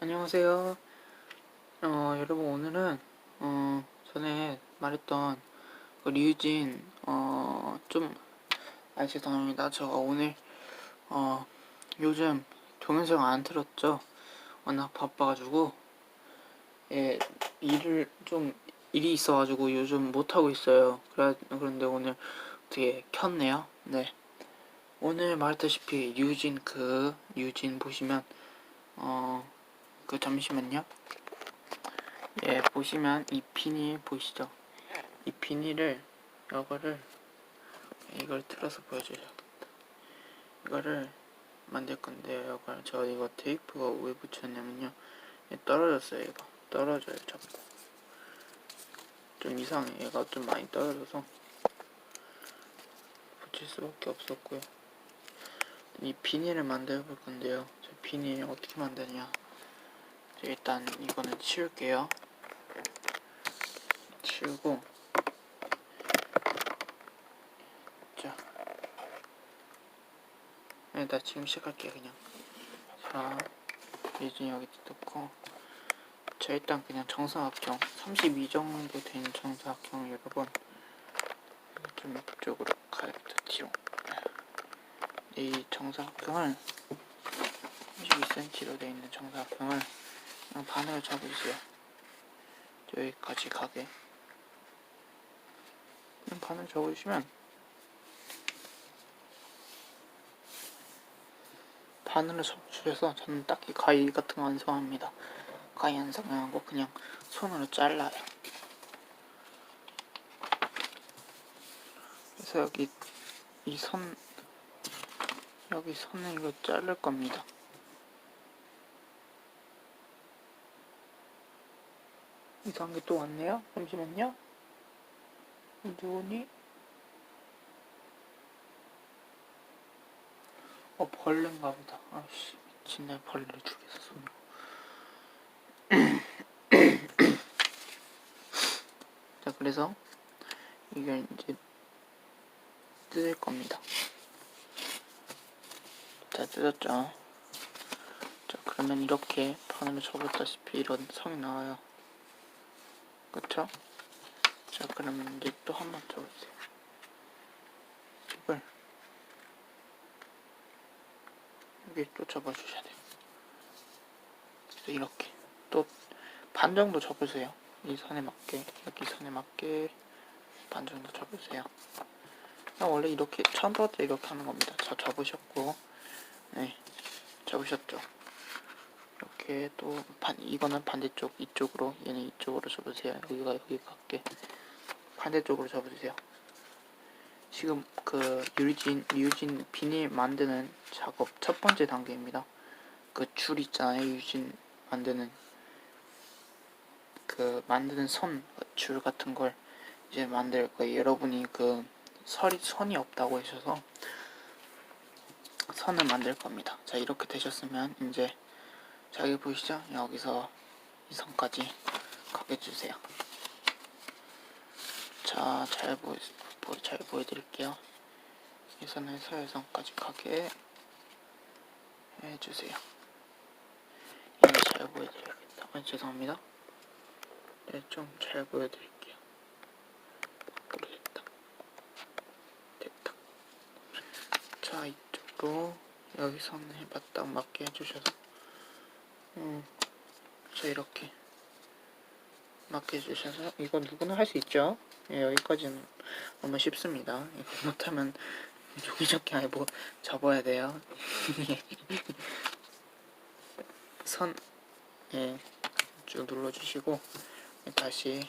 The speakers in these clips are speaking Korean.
안녕하세요. 어, 여러분 오늘은 어, 전에 말했던 그 류진 어, 좀 아, 죄송합니다. 제가 오늘 어, 요즘 동영상 안 틀었죠. 워낙 바빠가지고 예, 일을 좀 일이 있어가지고 요즘 못 하고 있어요. 그래 그런데 오늘 어떻게 켰네요. 네. 오늘 말했다시피 류진 그 류진 보시면 어. 그 잠시만요. 예, 보시면 이 비닐 보이시죠? 이 비닐을 이거를 이걸 틀어서 보여주셔야겠다. 이거를 만들 건데요. 이걸 저 이거 테이프가 왜 붙였냐면요. 얘 떨어졌어요. 이거 떨어져요. 자꾸 좀 이상해. 얘가 좀 많이 떨어져서 붙일 수밖에 없었고요. 이 비닐을 만들어 볼 건데요. 저 비닐 어떻게 만드냐? 자, 일단 이거는 치울게요. 치우고. 자. 일단 지금 시작할게요 그냥. 자 예준이 여기 넣고. 자 일단 그냥 정사각형. 32 정도 되는 정사각형 여러분. 좀 이쪽으로 가야겠다 뒤로. 이 정사각형을 32cm로 되어 있는 정사각형을 그냥 반으로 잡으세요. 여기까지 가게. 그냥 반을 접으시면 반으로 접으셔서 저는 딱히 가위 같은 거 안 사용합니다. 가위 안 사용하고 그냥 손으로 잘라요. 그래서 여기 이 선 여기 선을 이거 자를 겁니다. 이상한 게 또 왔네요. 잠시만요. 누구니? 어 벌레인가 보다. 아씨 미친내 벌레를 죽여서 손으로. 자 그래서 이걸 이제 뜯을 겁니다. 자 뜯었죠. 자 그러면 이렇게 반으로 접었다시피 이런 성이 나와요. 그쵸? 자 그러면 이제 또 한번 접어주세요. 팁을 여기 또 접어주셔야 돼요. 그래서 이렇게 또 반 정도 접으세요. 이 선에 맞게 여기 선에 맞게 반 정도 접으세요. 원래 이렇게 처음부터 이렇게 하는 겁니다. 자 접으셨고. 네 접으셨죠 이렇게 또 반, 이거는 반대쪽 이쪽으로 얘는 이쪽으로 접으세요. 여기가 여기 같게 반대쪽으로 접어주세요. 지금 그 유진 유진 비닐 만드는 작업 첫 번째 단계입니다. 그 줄 있잖아요. 유진 만드는. 그 만드는 선 줄 같은 걸 이제 만들 거예요. 여러분이 그 설이 선이 없다고 하셔서 선을 만들 겁니다. 자 이렇게 되셨으면 이제 자 여기 보이시죠? 여기서 이 선까지 가게 해주세요. 자, 잘 보여, 보, 잘 보여드릴게요. 이 선에서 이 선까지 가게 해주세요. 이거 잘 보여드려야겠다. 아, 죄송합니다. 네, 좀 잘 보여드릴게요. 자, 이쪽으로 여기 선에 맞딱 맞게 해주셔서 음, 자 이렇게 맡겨주셔서 이거 누구나 할 수 있죠. 예, 여기까지는 너무 쉽습니다. 이거 못하면 종이접기 아니 뭐 접어야 돼요. 선 예, 쭉 눌러주시고 다시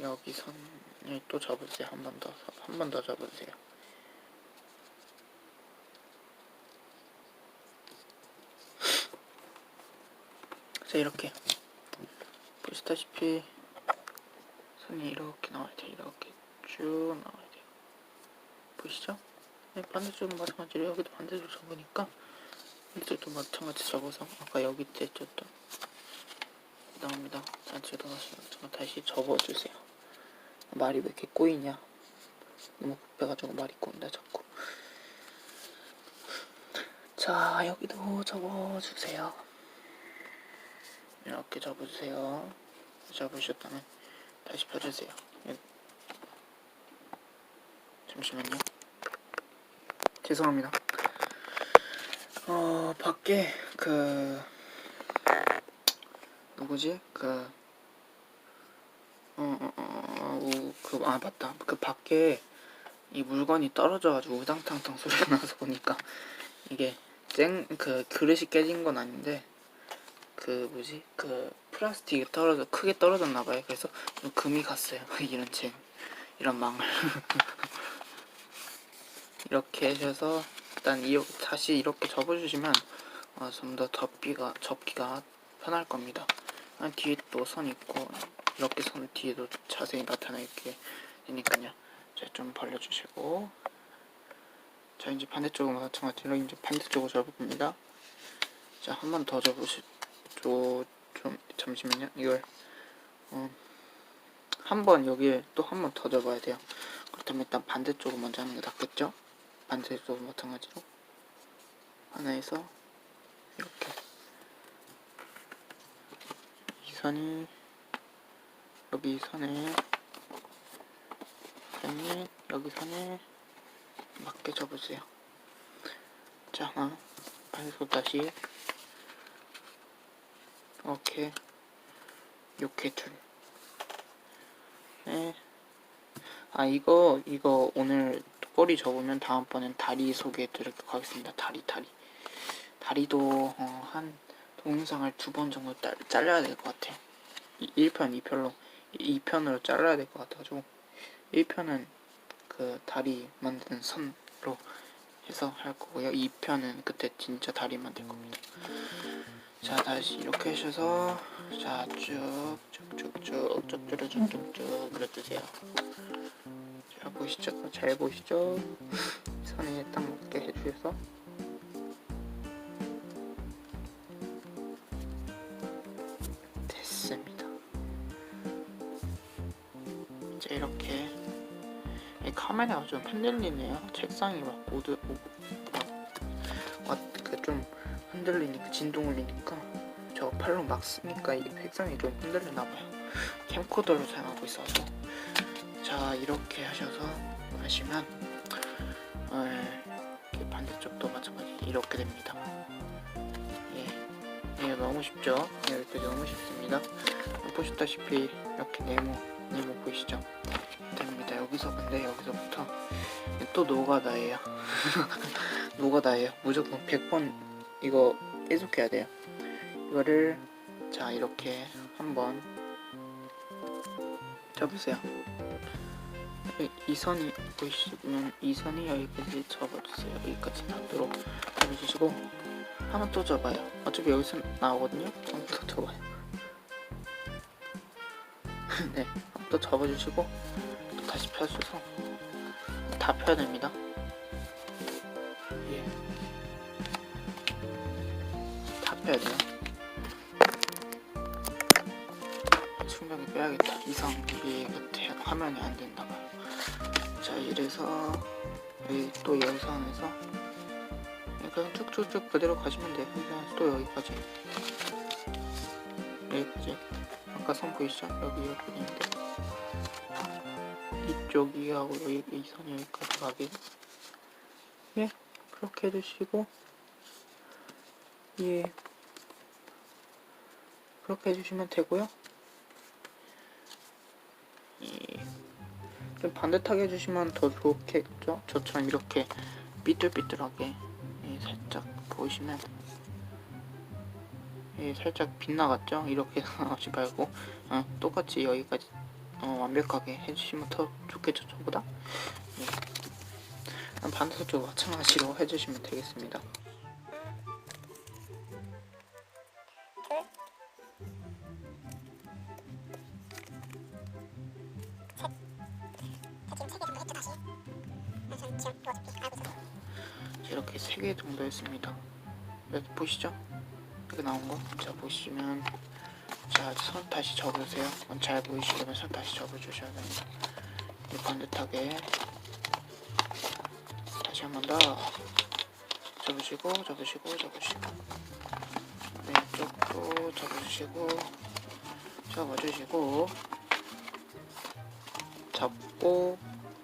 여기 선을 또 접으세요. 한 번 더 한 번 더 접으세요 자 이렇게. 보시다시피 선이 이렇게 나와야 돼요 이렇게 쭉 나와야 돼요. 보이시죠? 네, 반대쪽은 마찬가지로 여기도 반대쪽 접으니까 이쪽도 마찬가지 접어서 아까 여기 때였던 나옵니다. 단체도 마찬가지 다시 접어주세요. 말이 왜 이렇게 꼬이냐? 너무 급해가지고 말이 꼬인다 자꾸. 자 여기도 접어주세요 이렇게 접으세요. 접으셨다면 다시 펴주세요. 예. 잠시만요. 죄송합니다. 어 밖에 그 누구지 그 어, 어, 어, 우, 그, 아, 맞다. 그 밖에 이 물건이 떨어져가지고 우당탕탕 소리가 나서 보니까 이게 쨍, 그 그릇이 깨진 건 아닌데 그 뭐지? 그 플라스틱이 떨어져, 크게 떨어졌나 봐요. 그래서 좀 금이 갔어요. 이런 쟁, 이런 망을. 이렇게 하셔서 일단 이, 다시 이렇게 접어주시면 어, 좀더 접기가, 접기가 편할 겁니다. 아, 뒤에 또 선 있고 이렇게 선 뒤에도 자세히 나타나 있게 되니까요. 자, 좀 벌려주시고 자 이제 반대쪽은 마찬가지로 이제 반대쪽으로 접을 겁니다. 자 한 번 더 접으시 좀, 좀 잠시만요. 이걸 어, 한번 여기에 또 한 번더 접어야 돼요. 그렇다면 일단 반대쪽을 먼저 하는 게 낫겠죠? 반대쪽은 마찬가지로 하나에서 이렇게 이 선이 여기 선에 선이 여기 선에 맞게 접으세요. 자 하나 반대쪽 다시 이렇게 이렇게 둘. 네. 아 이거 이거 오늘 꼬리 접으면 다음번엔 다리 소개해 드리도록 하겠습니다. 다리 다리 다리도 어, 한 동영상을 두 번 정도 잘, 잘라야 될 것 같아요. 1편, 2편로 2편으로 잘라야 될 것 같아가지고 1편은 그 다리 만드는 선로 해서 할 거고요. 2편은 그때 진짜 다리 만들 겁니다. 자 다시 이렇게 하셔서 자쭉 쭉쭉쭉 쭉쭉쭉쭉쭉 그려주세요. 잘 보이시죠? 잘 보이시죠? 선에 딱 맞게 해주셔서 됐습니다. 이제 이렇게 이 카메라가 좀 흔들리네요. 책상이 막 모두 막그좀 흔들리니까 진동 울리니까 저 팔로 막 쓰니까 이 책상이 좀 흔들리나 봐요. 캠코더로 사용하고 있어서 자 이렇게 하셔서 하시면 어, 반대쪽도 마찬가지 이렇게 됩니다. 예, 예 너무 쉽죠? 예, 이렇게 너무 쉽습니다. 보셨다시피 이렇게 네모 네모 보이시죠? 됩니다. 여기서 근데 여기서부터 또 노가다예요. 노가다예요. 무조건 100번 이거 계속 해야 돼요. 이거를 자 이렇게 한번 접으세요. 이, 이 선이 보이시면 이 선이 여기까지 접어주세요. 여기까지 닿도록 접어주시고 하나 또 접어요. 어차피 여기서 나오거든요. 한번 더 접어요. 네, 또 접어주시고 또 다시 펴주셔서 다 펴야 됩니다. 다 빼야 돼요. 충격이 빼야겠다. 이상 이게 화면이 안 된다 봐요. 자 이래서 여기 또 열선에서 그냥 쭉쭉쭉 그대로 가시면 돼요. 그냥 또 여기까지 여기까지 아까 선 보이시죠? 여기 이렇게 있는데 이쪽 이 하고 여기 이 선이 여기까지 가게 예 그렇게 해주시고 예 그렇게 해주시면 되고요. 예. 좀 반듯하게 해주시면 더 좋겠죠? 저처럼 이렇게 삐뚤삐뚤하게 예, 살짝 보이시면 예, 살짝 빗나갔죠? 이렇게 하지 말고 어, 똑같이 여기까지 어, 완벽하게 해주시면 더 좋겠죠? 저보다 예. 반대쪽도 마찬가지로 해주시면 되겠습니다. 어, 잘 보이시려면 선 다시 접어주셔야 됩니다. 이 반듯하게 다시 한 번 더 접으시고 접으시고 접으시고 왼쪽도 접으시고 접어주시고 접어주시고 접고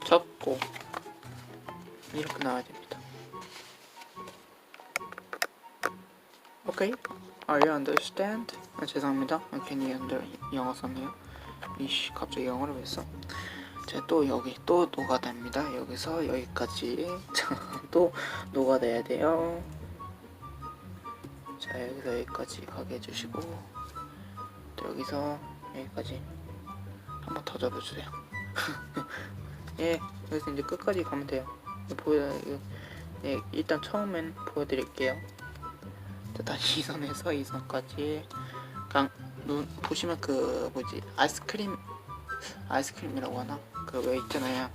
접고 이렇게 나와야 됩니다. 오케이? Are you understand? 아, 죄송합니다. Can you under 영어 썼네요. 이씨 갑자기 영어를 왜 써? 자, 또 여기 또 노가다입니다. 여기서 여기까지 자, 또 노가다야 돼요. 자, 여기서 여기까지 가게 해주시고 또 여기서 여기까지 한번더 접어주세요. 예, 여기서 이제 끝까지 가면 돼요. 보여, 예, 일단 처음엔 보여드릴게요. 자, 다시 이 선에서 이 선까지 그냥 눈 보시면 그 뭐지 아이스크림 아이스크림이라고 하나 그 왜 있잖아요.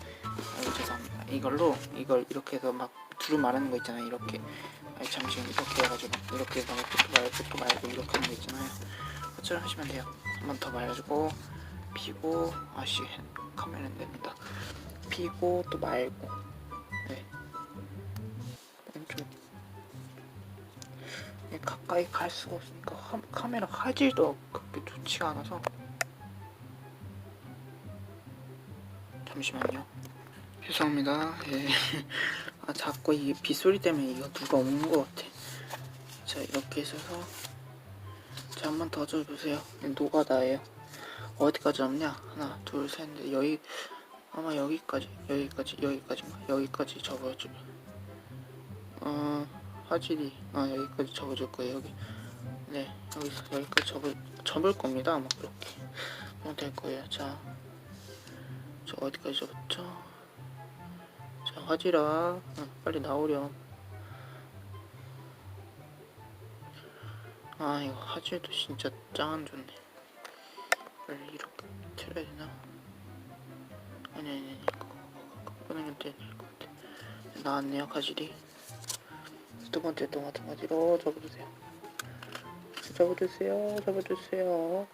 아이고 죄송합니다. 이걸로 이걸 이렇게 해서 막 두루 마르는 거 있잖아요. 이렇게 아니 잠시만 이렇게 해가지고 이렇게 해서 끝도 말고 끝도 말고 이렇게 하는 거 있잖아요. 그처럼 하시면 돼요. 한 번 더 말아주고 피고 아씨 카메라 안 됩니다. 피고 또 말고 네. 가까이 갈 수가 없으니까 카, 카메라 화질도 그렇게 좋지가 않아서. 잠시만요. 죄송합니다. 예. 아 자꾸 이 빗소리 때문에 이거 누가 오는 것 같아. 자 이렇게 해서 자 한 번 더 줘주세요. 노가다예요. 어디까지 접냐? 하나 둘셋넷 여기 아마 여기까지 여기까지 여기까지인가? 여기까지 접어줘. 어 화질이 아 여기까지 접어줄 거예요 여기 네 여기서 여기까지 접을 접을 겁니다 아마 그렇게 하면 될 거예요 자 저 어디까지 접었죠 자 화질아 어, 빨리 나오렴 아 이거 화질도 진짜 짱 안 좋네 빨리 이렇게 틀어야 되나 아니 아니 아니 그거 끄는 게 될것 같아 나왔네요 화질이 두 번째 또 마찬가지로 접어주세요. 접어주세요. 접어주세요.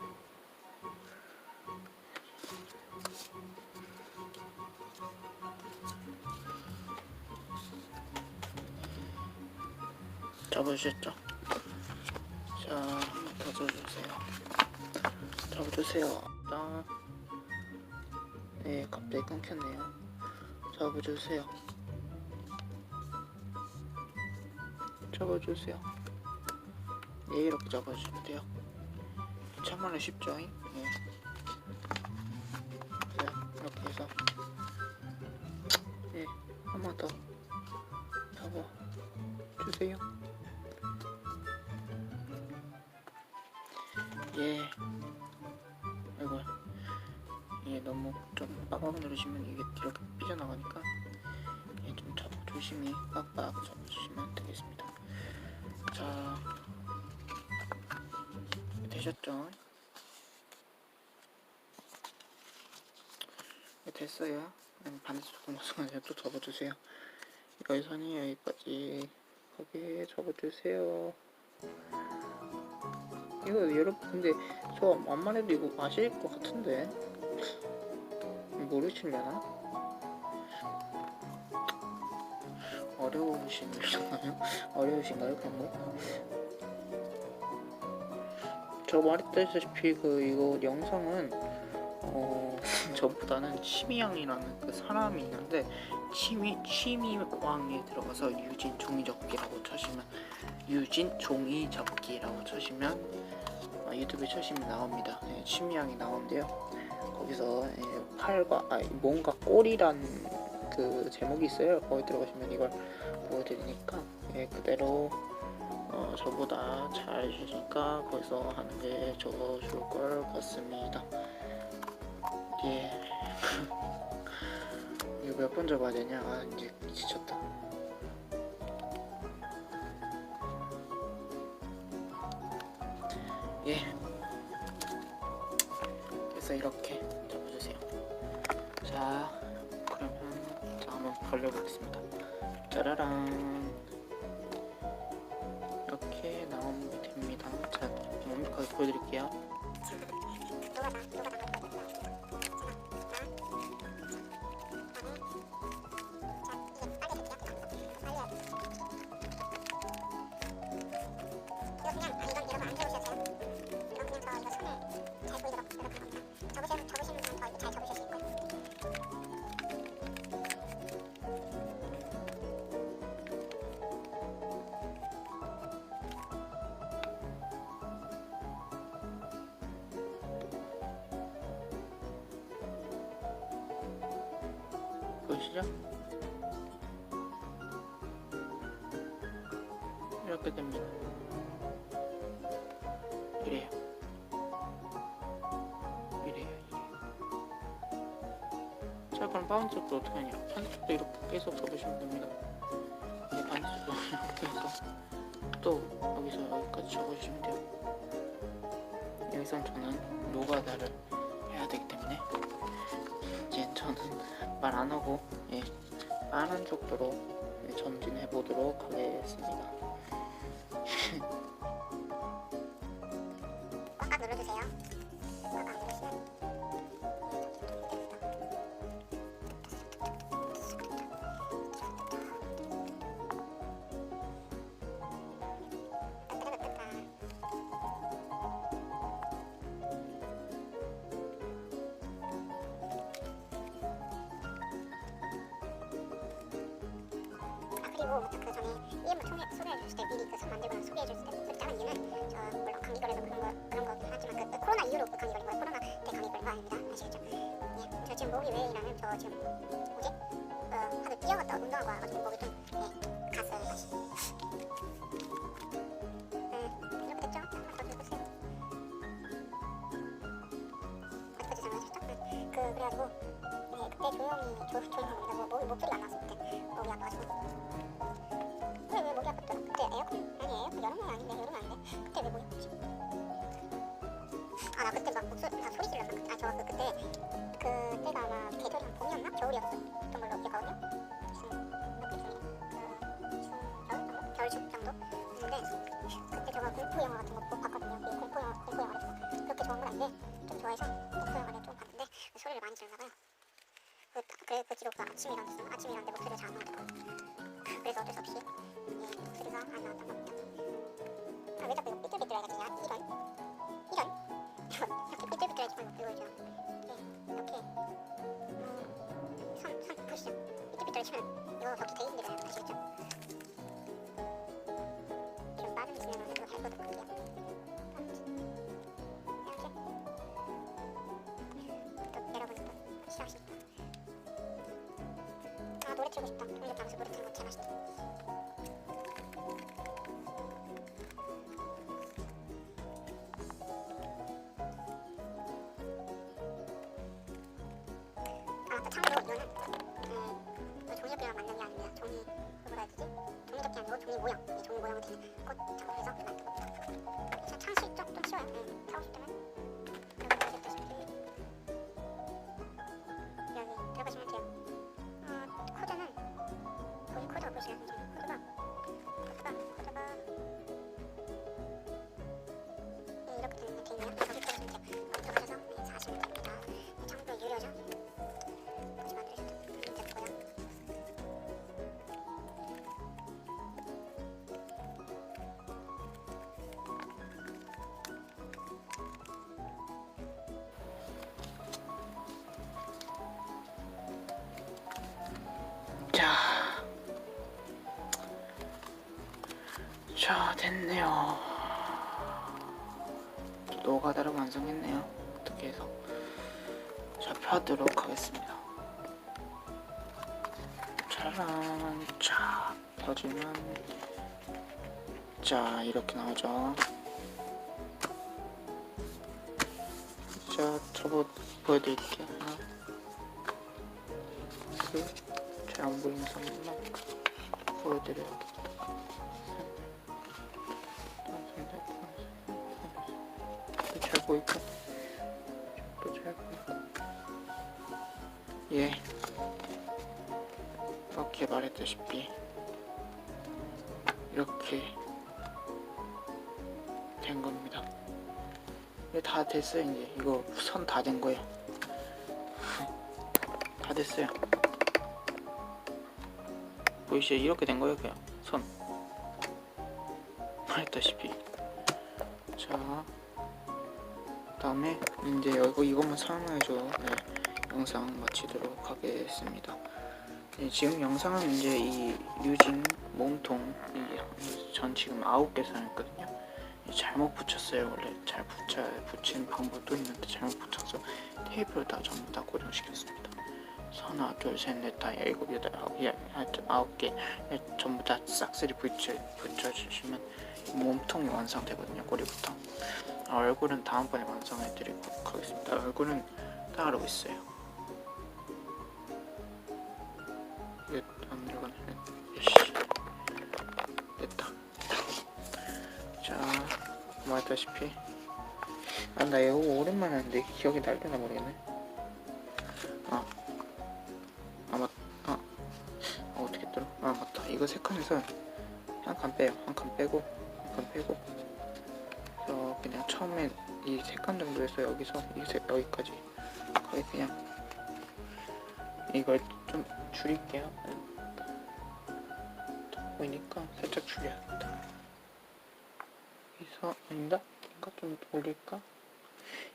접어주셨죠? 자, 한번 더 접어주세요. 접어주세요. 자, 네, 갑자기 끊겼네요. 접어주세요. 접어주세요. 네, 이렇게 접어주시면 돼요. 참말로 쉽죠? 네. 자, 이렇게 해서 네, 한번더 접어주세요. 예. 이거 이게 너무 좀 빡빡 누르시면 이게 이렇게 삐져나가니까 예, 좀 접, 조심히 빡빡 접어주시면 되겠습니다. 자 되셨죠? 네, 됐어요. 음, 반대쪽도 마찬가지로 또 접어주세요. 여기선이 여기까지 거기에 접어주세요. 이거 여러분 근데 저 암만 해도 이거 아실 것 같은데 모르시려나? 어려우신가요? 어려우신가요 그런 거? 저 말했다시피 그 이거 영상은 어 저보다는 취미양이라는 그 사람이 있는데 취미 취미왕에 들어가서 유진 종이접기라고 쳐시면 유진 종이접기라고 쳐시면 어, 유튜브에 쳐시면 나옵니다. 예, 취미양이 나오는데요. 거기서 예, 팔과 아 뭔가 꼬리란 그 제목이 있어요. 거기 들어가시면 이걸 보여드리니까 예, 그대로 어, 저보다 잘 해주니까 거기서 하는 게더 좋을 것 같습니다. 예. 이거 몇 번 접어야 되냐? 아, 이제 지쳤다. 예. 그래서 이렇게 열어보겠습니다. 짜라란. 이렇게 나오면 됩니다. 자 음, 완벽하게 보여드릴게요. 그냥 아니 이건 여러분 안 세우셔도 돼요. 뭐 이건 그냥 저 이거 손에 잘 보이도록 이렇게 합니다. 접으셔서 시죠? 이렇게 됩니다. 이래요. 이래요, 이래요. 자, 그럼 바운드도 어떻게 하냐? 반대쪽도 이렇게 계속 접으시면 됩니다. 네, 반대쪽도 이렇게 해서 또 여기서 여기까지 접어주시면 돼요. 여기선 저는 노가다를 해야 되기 때문에 이제 저는 말 안 하고 예, 빠른 속도로 예, 전진해 보도록 하겠습니다. 때 미리 그 선 만들고 나서 소개해 주실 때 목소리 작은 이유는 저 물론 감기 걸려서 그런 거 그런 거긴 하지만 그, 그 코로나 이후로 그 감기 걸린 거예요. 코로나 때 감기 걸린 거 아닙니다. 아시겠죠? 예, 저 지금 목이 왜 이러냐면 저 지금 뭐지? 어 하도 뛰어갔다 운동하고 와가지고 목이 좀 예, 갔어요 다시. 네? 네, 그 그래가지고 네, 그때 조용히 조, 조용합 그때 왜 아프지? 아 나 그때 막 목소리 나 소리 질렀나? 그때 아저 그, 그때 그때가 아마 계절이 한 봄이었나? 겨울이었던 걸로 기억하거든요 그 중, 겨울 정도? 근데 그때 제가 공포 영화 같은 거못 봤거든요 그 공포 영화 공포 영화를 제가 그렇게 좋아한 건 아닌데 좀 좋아해서 공포 영화를 좀 봤는데 소리를 많이 질렀나 봐요 그, 그그 아침 일어났으면 아침 일어났는데 목소리가 잘안 나오더라고요 그래서 어쩔 수 없이 예, 목소리가 안 나왔던 겁 이렇게 그거죠. 예, 이렇게 음, 선, 선 보시죠. 삐뚤삐뚤하게 치면 이거 걷기 되게 힘들어요. 아시겠죠? 좀 진행을 해도 할 거도 같고요. 이렇 종이 모양, 이 종이 모양을 되는 꽃 참고해서 만든 겁니다. 그래서 창시 좀, 좀 쉬워요. 음, 사고 싶다면 자 됐네요. 노가다를 완성했네요. 어떻게 해서 자 펴도록 하겠습니다. 짜란, 자 펴주면 자 이렇게 나오죠. 자 저거 보여드릴게요. 하나, 둘. 잘안 보이는 선만 보여드려야 겠다. 또잘 보이고, 또잘 보이고. 예. 이렇게 말했다시피 이렇게 된 겁니다. 이제 다 됐어요 이제 이거 선 다 된 거예요. 다 됐어요. 보이시죠? 이렇게 된 거예요, 그냥 선. 말했다시피. 자, 그 다음에 이제 이거 이것만 설명해줘. 네, 영상 마치도록 하겠습니다. 네, 지금 영상은 이제 이 류진 몸통 이, 전 지금 아홉 개 사용했거든요. 이 잘못 붙였어요. 원래 잘 붙여 붙인 방법도 있는데 잘못 붙여서 테이프를 다 전부 다 고정시켰습니다. 하나 둘 셋 넷 다 일곱 여덟 아홉 열 하여튼 아홉 개 예, 전부 다 싹쓸이 붙여 붙여주시면 몸통이 완성되거든요 꼬리부터 아, 얼굴은 다음번에 완성해드리도록 하겠습니다. 얼굴은 따로 있어요. 이게 안 들어가네. 됐다. 자 말했다시피. 아 나 이거 오랜만에 하는데 기억이 날려나 모르겠네. 아. 아, 맞, 아, 아, 어떻게 했더라? 아, 맞다. 이거 세 칸에서 한 칸 빼요. 한 칸 빼고, 한 칸 빼고. 그냥 처음에 이세칸 정도에서 여기서 이 세, 여기까지 거의 그냥 이걸 좀 줄일게요. 보이니까 살짝 줄여야겠다. 여기서 아닌가? 이거 좀 올릴까?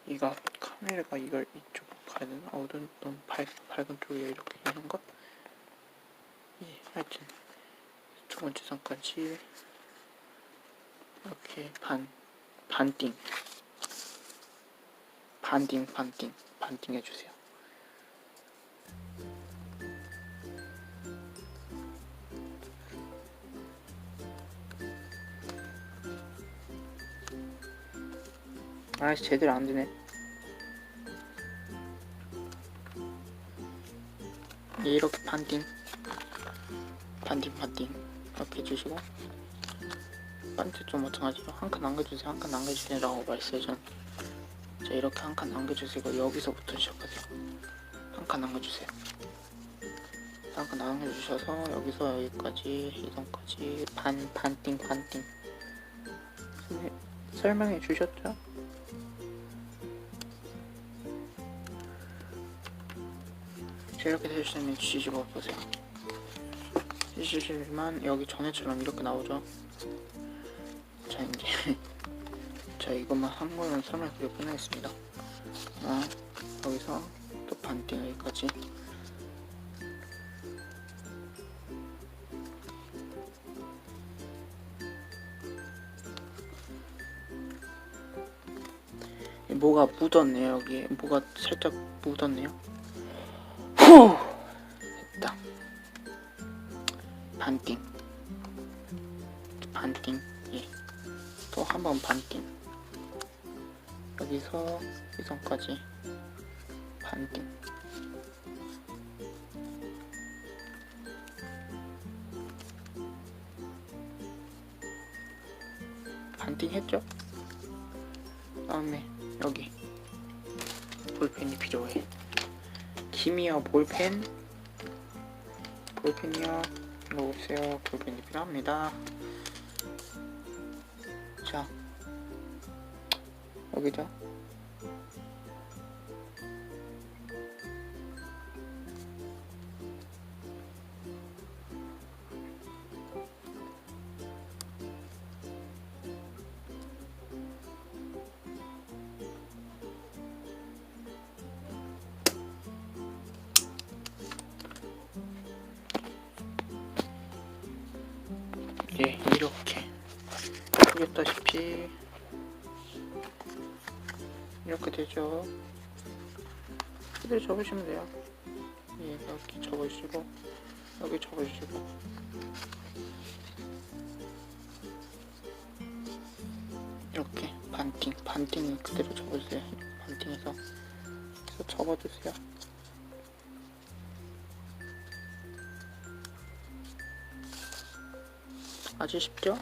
이거 카메라가 이걸 이쪽으로 가야 되나? 어두운 너무 밝, 밝은 쪽에 이렇게 하는 것? 예, 하여튼 두 번째 선까지 이렇게 반 반띵 반띵 반띵 반띵 해주세요. 아씨 제대로 안 되네. 예, 이렇게 반띵 반띵 반띵 이렇게 해주시고 반대쪽 마찬가지로 한 칸 남겨주세요 한 칸 남겨주세요 라고 말했어요 전 자, 이렇게 한 칸 남겨주시고 여기서부터 시작하세요 한 칸 남겨주세요 한 칸 남겨주셔서 여기서 여기까지 이동까지 반 반띵 반띵 설명해 주셨죠? 자, 이렇게 되시면 뒤집어 보세요. 뒤집으면 여기 전에처럼 이렇게 나오죠. 자 이제 자 이것만 한 거는 설명드리고 끝내겠습니다. 아, 여기서 또 반띵 여기까지. 뭐가 묻었네요 여기. 뭐가 살짝 묻었네요. 후! 됐다. 반띵. 반띵. 예 또 한 번 반띵. 여기서 이 선까지 반띵. 반띵 했죠? 다음에 여기 볼펜이 필요해. 김이요 볼펜. 볼펜이요. 이거 오세요. 볼펜이 필요합니다 여기죠 되죠 그대로 접으시면 돼요. 예 여기 접으시고 여기 접으시고. 이렇게 반띵 반띵 그대로 접으세요. 반띵해서 그래서 접어주세요. 아주 쉽죠?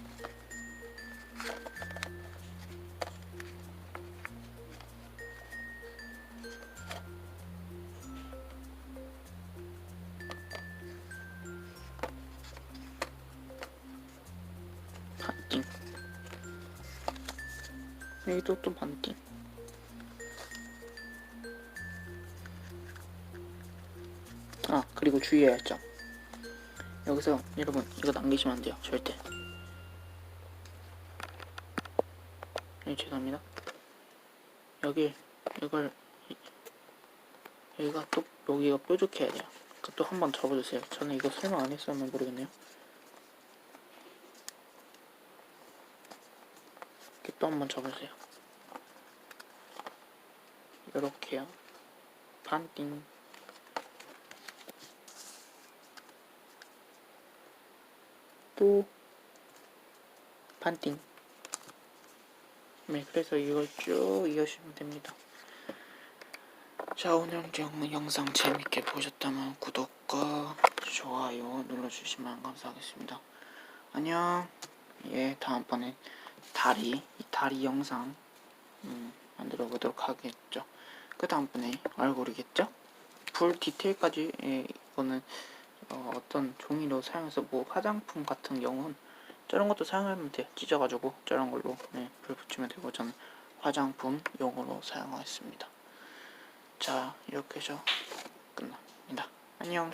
여기도 또 반띵 아 그리고 주의해야 할 점. 여기서 여러분 이거 남기시면 안 돼요 절대. 네, 죄송합니다. 여기 이걸 이- 여기가 또 여기가 뾰족해야 돼요. 또 한 번 접어주세요. 저는 이거 설명 안 했으면 모르겠네요 한번 접으세요. 요렇게요. 반띵. 또 반띵. 네, 그래서 이걸 쭉 이어주시면 됩니다. 자, 오늘 영상 재밌게 보셨다면 구독과 좋아요 눌러주시면 감사하겠습니다. 안녕. 예, 다음번에. 다리, 이 다리 영상 음, 만들어 보도록 하겠죠. 그 다음번에 얼굴이겠죠? 풀 디테일까지 예, 이거는 어, 어떤 종이로 사용해서 뭐 화장품 같은 경우는 저런 것도 사용하면 돼요. 찢어가지고 저런 걸로 네, 불 붙이면 되고 저는 화장품 용으로 사용하겠습니다. 자 이렇게 해서 끝납니다. 안녕.